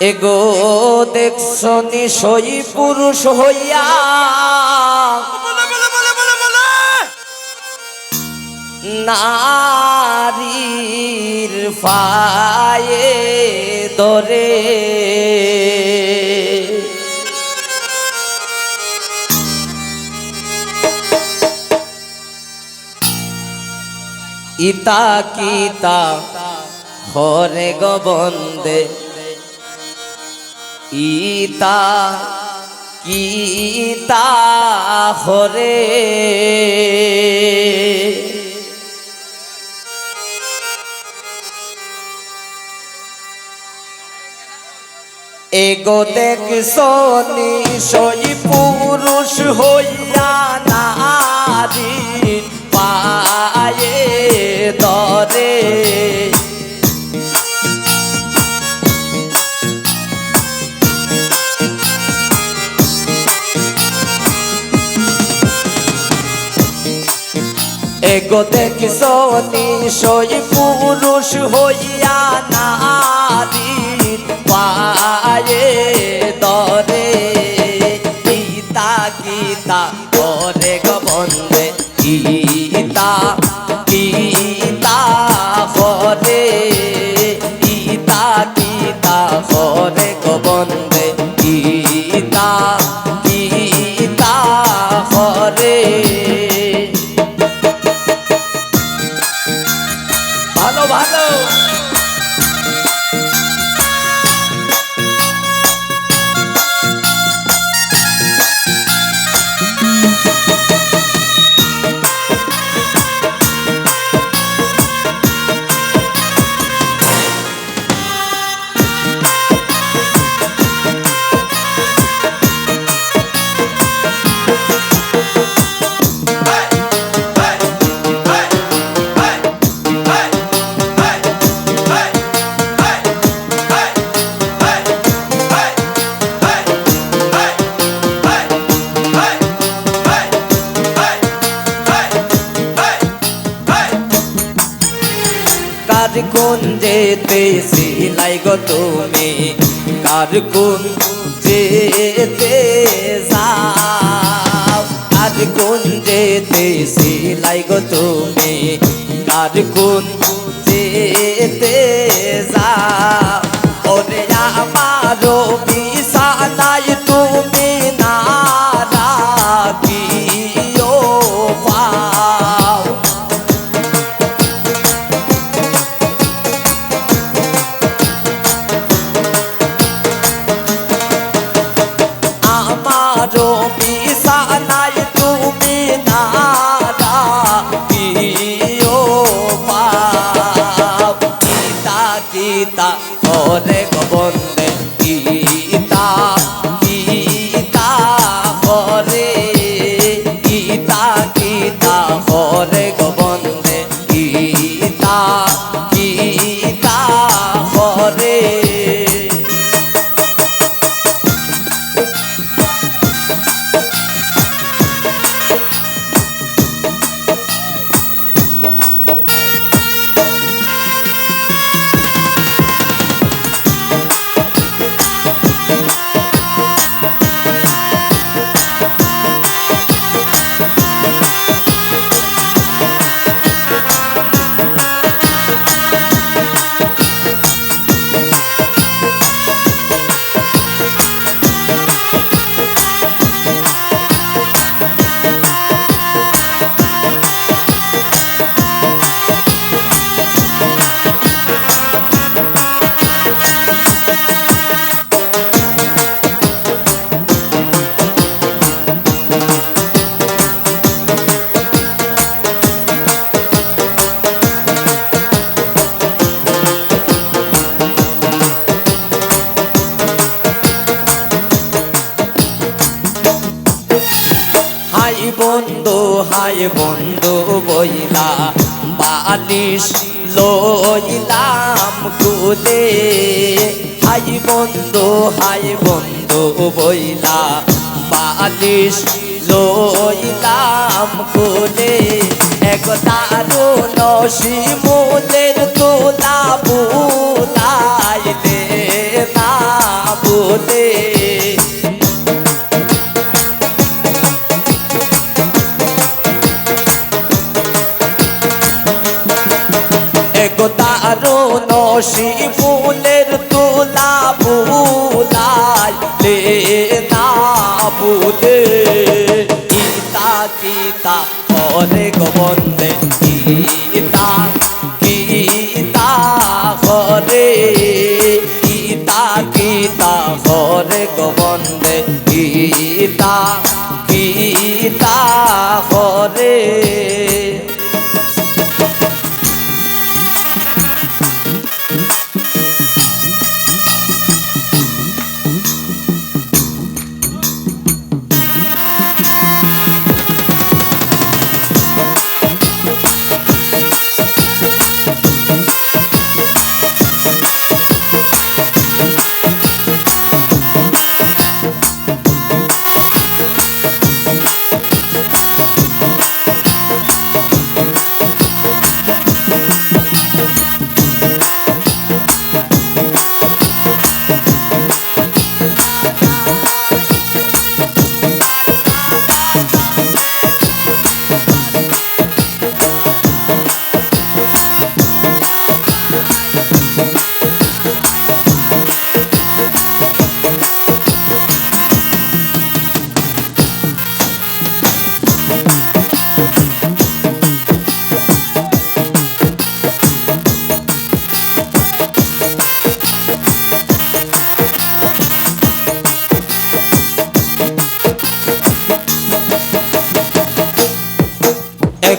এগো দেখছ নিশই পুরুষ হইয়া? নারীর ফায়ে দরে ইতা কিতা হরে গবন্দে ইতা কিতা হরে। এগো দেখ সনি সই পুরুষ হইয়া নারী। এগো দেখ সনি সই পুরুষ হইয়া নারী পায়ে দরে গীতা গীতা, করে গবন্দে গীতা গীতা। কার কোন যেতে সিলাই গো তুমি? কার কোন যেতে যাও? কার কোন যেতে সিলাই গো তুমি? কার কোন যেতে যাও? ওরে আমারও করে হাই বন্ধু হাই বন্ধু বইলা, বালিশ লইলাম কুদে হাই বন্ধু হাই বন্ধু বইলা, বালিশ লইলাম কুদে এক দারুণ শিমুলের নসি ফুলের তোলা বুলাই লে না বুলে গীতা গীতা করে গোবন্দে, গীতা গীতা করে গীতা গীতা করে গোবন্দে, গীতা গীতা করে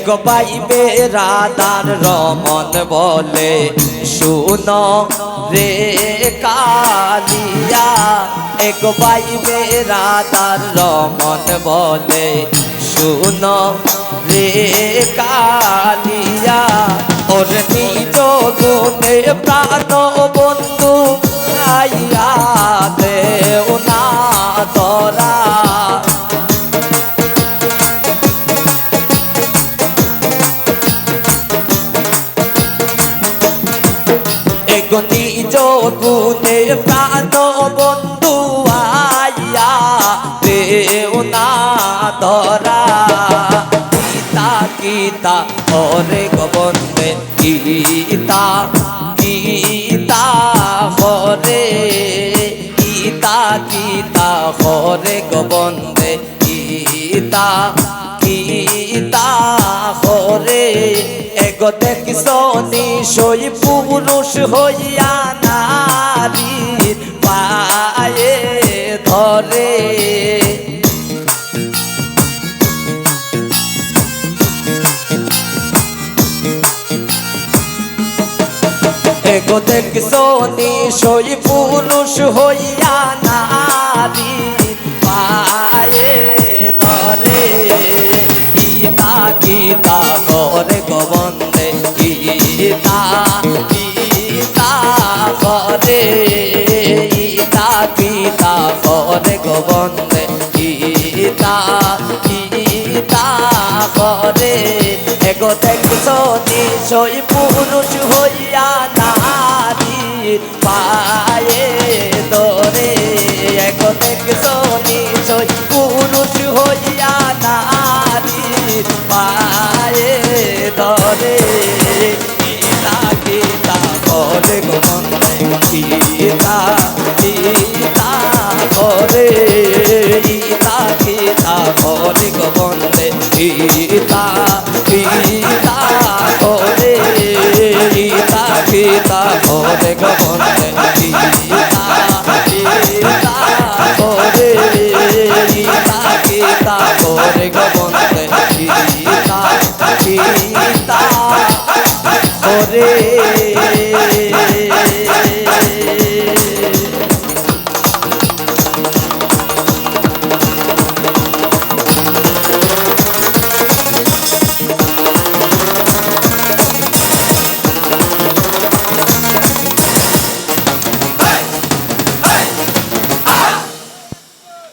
এক বাইবে রাধার রমন বলে, শুন রে কালিয়া এক বাইবে রাধার রমন বলে, শুন রে কালিয়া, ওর নিজ গুণে প্রাণ বন্ধু গুণে প্রাণ বন্ধু আইয়া দেও না ধরা। গীতা গীতা, হরে গোবন্দে গীতা গীতা, হরে। গীতা গীতা, হরে গোবন্দে গীতা গীতা, হরে। এগো দেখিস নিশই পুরুষ হইয়া নারী পায়ে ধরে। এগো দেখিস সই পুরুষ হইয়া নারী গীতা করে এগো দেখছ নিশই পুরুষ হইয়া নারী পায়ে দরে এগো দেখছ গীতা গীতা করে পিতা গীতা। গীতা পিতা পিতা করে গোবন্দে গীতা গীতা। করে